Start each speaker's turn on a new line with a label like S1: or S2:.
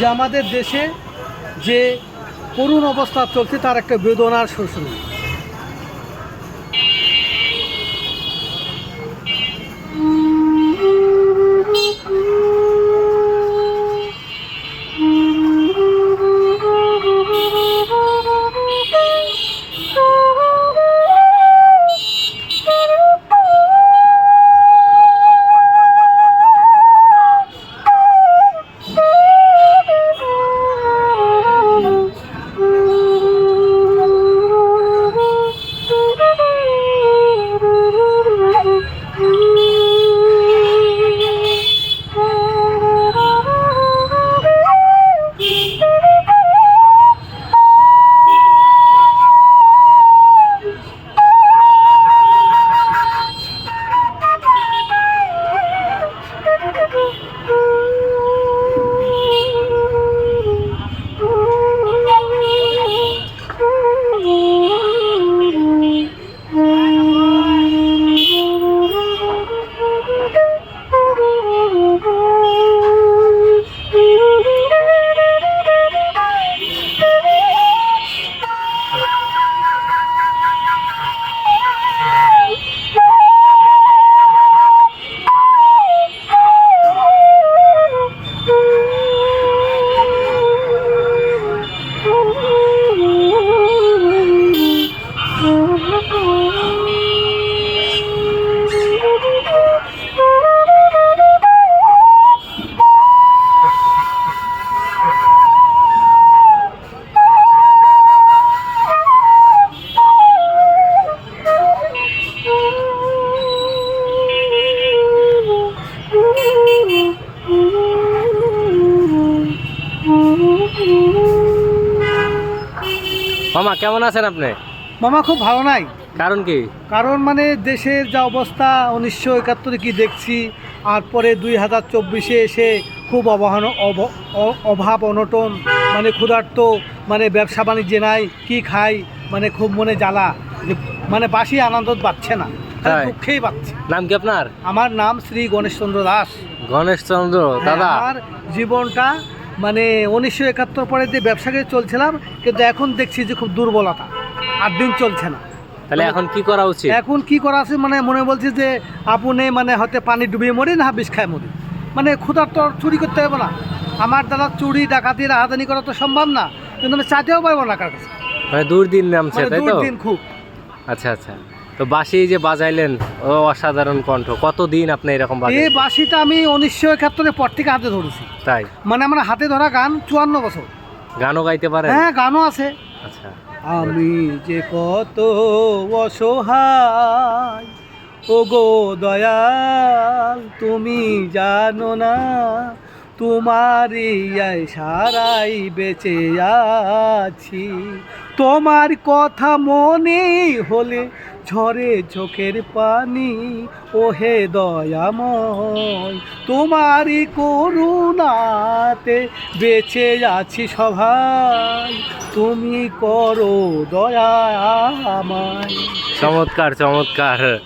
S1: যে আমাদের দেশে যে করুণ অবস্থা চলছে তার একটা বেদনার শোষণ।
S2: মামা কেমন আছেন আপনি?
S1: মামা খুব ভালো নাই।
S2: কারণ কি?
S1: কারণ মানে দেশের যা অবস্থা উনিশশো একাত্তরে কি দেখছি আর পরে দুই হাজার চব্বিশে এসে খুব অবহান অব- অভাব অনটন মানে ক্ষুধার্ত মানে ব্যবসা বাণিজ্যে নাই কি খাই মানে খুব মনে জ্বালা। মানে বাসি আনন্দ পাচ্ছে না? দুঃখেই পাচ্ছে।
S2: নাম কি আপনার?
S1: আমার নাম শ্রী গণেশচন্দ্র দাস।
S2: গণেশ চন্দ্র দাদা?
S1: হ্যাঁ, আমার জীবনটা মানে উনিশশো একাত্তর পরে যে ব্যবসাকে চলছিলাম কিন্তু এখন দেখছি যে খুব দুর্বলতা। আর দিন চলছে না।
S2: তাহলে এখন কি করা উচিত?
S1: এখন কি করা আছে মানে মনে বলছি যে আপনি মানে হয়তো পানি ডুবিয়ে মরি না বিষ খায় মরি। মানে ক্ষুধার তো চুরি করতে হবে না। আমার দ্বারা চুরি ডাকাতি রাহাদানি করা তো সম্ভব না কিন্তু আমি চাইতেও পারব না কার কাছে।
S2: মানে দুর্দিন নামছে
S1: মানে
S2: তাই তো?
S1: দুর্দিন খুব।
S2: আচ্ছা আচ্ছা। তো বাসি যে বাজাইলেন ও অসাধারণ কণ্ঠ। কতদিন আপনি এরকম
S1: এই বাসিটা আমি উনিশশো একাত্তরের পর থেকে হাতে ধরেছি।
S2: তাই?
S1: মানে আমার হাতে ধরা গান চুয়ান্ন বছর।
S2: গানও গাইতে পারেন?
S1: হ্যাঁ গানও আছে।
S2: আচ্ছা।
S1: আমি যে কত অসহায় ও গো দয়াল তুমি জানো না তোমারই সারাই বেঁচে আছি। তোমার কথা মনে হলে ঝরে চোখের পানি। ও হে দয়াময়, তোমারই করুণাতে বেঁচে আছি সবাই। তুমি করো দয়া আমায়।
S2: চমৎকার চমৎকার।